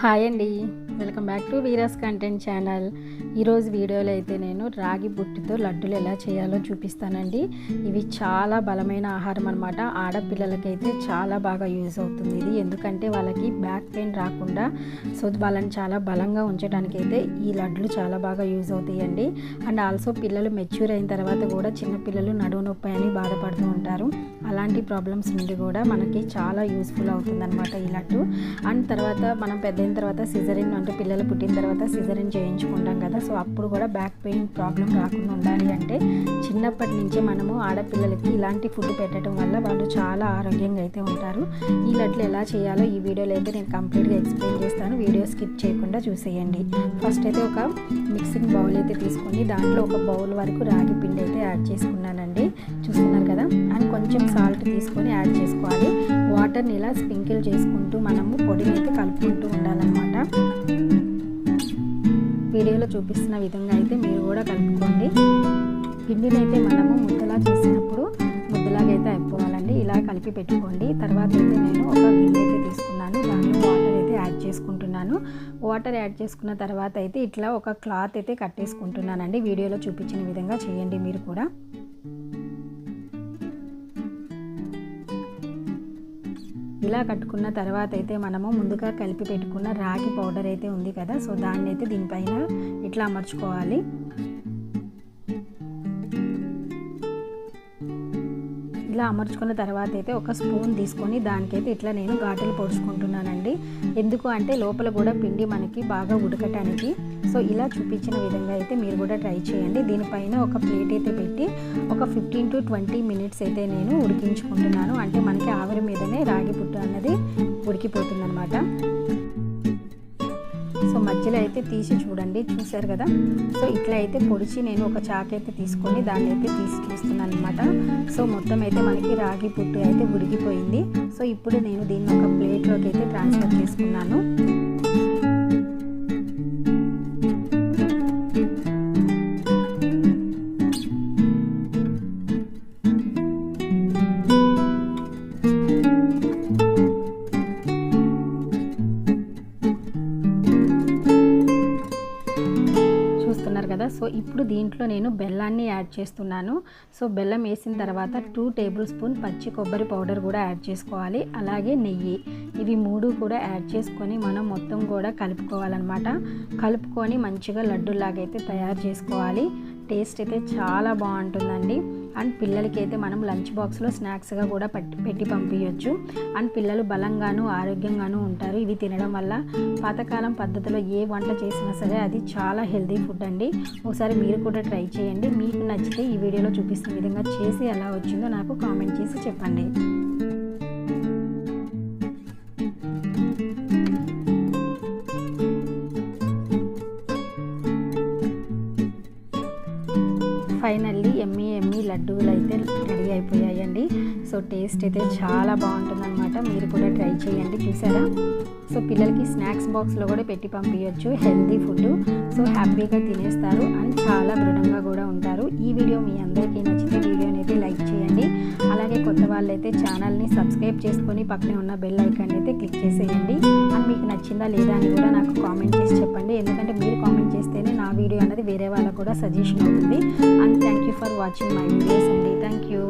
Hi అండి welcome back to Veera's content channel. ఈరోజు వీడియోలో అయితే నేను రాగి బుట్టితో లడ్డూలు ఎలా చేయాలో చూపిస్తానండి. ఇవి చాలా బలమైన ఆహారం అనమాట ఆడపిల్లలకైతే చాలా బాగా యూజ్ అవుతుంది ఇది. ఎందుకంటే వాళ్ళకి బ్యాక్ పెయిన్ రాకుండా సో వాళ్ళని చాలా బలంగా ఉంచడానికి అయితే ఈ లడ్డులు చాలా బాగా యూజ్ అవుతాయండి. అండ్ ఆల్సో పిల్లలు మెచ్యూర్ అయిన తర్వాత కూడా చిన్నపిల్లలు నడువు నొప్పి అని బాధపడుతూ ఉంటారు. అలాంటి ప్రాబ్లమ్స్ నుండి కూడా మనకి చాలా యూస్ఫుల్ అవుతుందన్నమాట ఈ లడ్డు. అండ్ తర్వాత మనం పెద్దయిన తర్వాత సిజరిన్ అంటే పిల్లలు పుట్టిన తర్వాత సిజరిన్ చేయించుకుంటాం కదా సో అప్పుడు కూడా బ్యాక్ పెయిన్ ప్రాబ్లం రాకుండా ఉండాలి అంటే చిన్నప్పటి నుంచే మనము ఆడపిల్లలకి ఇలాంటి ఫుడ్ పెట్టడం వల్ల వాళ్ళు చాలా ఆరోగ్యంగా అయితే ఉంటారు. ఈ లడ్లు ఎలా చేయాలో ఈ వీడియోలో అయితే నేను కంప్లీట్గా ఎక్స్ప్లెయిన్ చేస్తాను. వీడియో స్కిప్ చేయకుండా చూసేయండి. ఫస్ట్ అయితే ఒక మిక్సింగ్ బౌల్ అయితే తీసుకొని దాంట్లో ఒక బౌల్ వరకు రాగి పిండి అయితే యాడ్ చేసుకున్నానండి. చూస్తున్నారు కదా? అండ్ కొంచెం సాల్ట్ తీసుకొని యాడ్ చేసుకోవాలి. వాటర్ని ఇలా స్ప్రింకిల్ చేసుకుంటూ మనము పొడిని అయితే కలుపుకుంటాం. చూపిస్తున్న విధంగా అయితే మీరు కూడా కలుపుకోండి. పిండిని అయితే మనము ముద్దలా చేసినప్పుడు ముద్దలాగైతే అయిపోవాలండి. ఇలా కలిపి పెట్టుకోండి. తర్వాత అయితే నేను ఒక గిన్నె అయితే తీసుకున్నాను. దాంట్లో వాటర్ అయితే యాడ్ చేసుకుంటున్నాను. వాటర్ యాడ్ చేసుకున్న తర్వాత అయితే ఇట్లా ఒక క్లాత్ అయితే కట్టేసుకుంటున్నానండి. వీడియోలో చూపించిన విధంగా చేయండి మీరు కూడా. ఇలా కట్టుకున్న తర్వాత అయితే మనము ముందుగా కలిపి పెట్టుకున్న రాగి పౌడర్ అయితే ఉంది కదా సో దాన్ని అయితే దీనిపైన ఇట్లా అమర్చుకోవాలి. ఇలా అమర్చుకున్న తర్వాత అయితే ఒక స్పూన్ తీసుకొని దానికైతే ఇట్లా నేను ఘాటులు పొడుచుకుంటున్నానండి. ఎందుకు అంటే లోపల కూడా పిండి మనకి బాగా ఉడకటానికి. సో ఇలా చూపించిన విధంగా అయితే మీరు కూడా ట్రై చేయండి. దీనిపైన ఒక ప్లేట్ అయితే పెట్టి ఒక ఫిఫ్టీన్ టు ట్వంటీ మినిట్స్ అయితే నేను ఉడికించుకుంటున్నాను. అంటే మనకి ఆవిరి మీదనే రాగి పుట్టు అన్నది ఉడికిపోతుంది అనమాట సో మధ్యలో అయితే తీసి చూడండి చూసారు కదా? సో ఇట్లా అయితే పొడిచి నేను ఒక చాక్ అయితే తీసుకొని దాన్ని అయితే తీసి చూస్తున్నాను అనమాట సో మొత్తం అయితే మనకి రాగి పుట్టు అయితే ఉడికిపోయింది. సో ఇప్పుడు నేను దీన్ని ఒక ప్లేట్లోకి అయితే ట్రాన్స్ఫర్ చేసుకున్నాను. చూస్తున్నారు కదా. సో ఇప్పుడు దీంట్లో నేను బెల్లాన్ని యాడ్ చేస్తున్నాను. సో బెల్లం వేసిన తర్వాత టూ టేబుల్ స్పూన్ పచ్చి కొబ్బరి పౌడర్ కూడా యాడ్ చేసుకోవాలి. అలాగే నెయ్యి. ఇవి మూడు కూడా యాడ్ చేసుకొని మనం మొత్తం కూడా కలుపుకోవాలన్నమాట. కలుపుకొని మంచిగా లడ్డూలాగైతే తయారు చేసుకోవాలి. టేస్ట్ అయితే చాలా బాగుంటుందండి. అండ్ పిల్లలకైతే మనం లంచ్ బాక్స్లో స్నాక్స్గా కూడా పట్టి పెట్టి పంపించవచ్చు అండ్ పిల్లలు బలంగాను ఆరోగ్యంగాను ఉంటారు. ఇవి తినడం వల్ల పాతకాలం పద్ధతిలో ఏ వంట చేసినా సరే అది చాలా హెల్తీ ఫుడ్ అండి. ఒకసారి మీరు కూడా ట్రై చేయండి. మీకు నచ్చితే ఈ వీడియోలో చూపిస్తున్న విధంగా చేసి ఎలా వచ్చిందో నాకు కామెంట్ చేసి చెప్పండి. ఫైనల్లీ ఎమ్మి ఎమ్మి లడ్డూలు అయితే రెడీ అయిపోయాయండి. సో టేస్ట్ అయితే చాలా బాగుంటుందన్నమాట. మీరు కూడా ట్రై చేయండి. చూసారా? సో పిల్లలకి స్నాక్స్ బాక్స్లో కూడా పెట్టి పంపించవచ్చు హెల్తీ ఫుడ్ సో హ్యాపీగా తినేస్తారు అండ్ చాలా దృఢంగా కూడా ఉంటారు. ఈ వీడియో మీ అందరికీ నచ్చితే వీడియోని అయితే లైక్ చేయండి. అలాగే కొత్త వాళ్ళైతే ఛానల్ని సబ్స్క్రైబ్ చేసుకొని పక్కనే ఉన్న బెల్ ఐకాన్ అయితే క్లిక్ చేసేయండి. అండ్ మీకు నచ్చిందా లేదా అని కూడా నాకు కామెంట్ చేసి చెప్పండి. ఎందుకంటే వేరే వాళ్ళకు కూడా సజెషన్ అవుతుంది and thank you for watching my videos అండి థ్యాంక్ యూ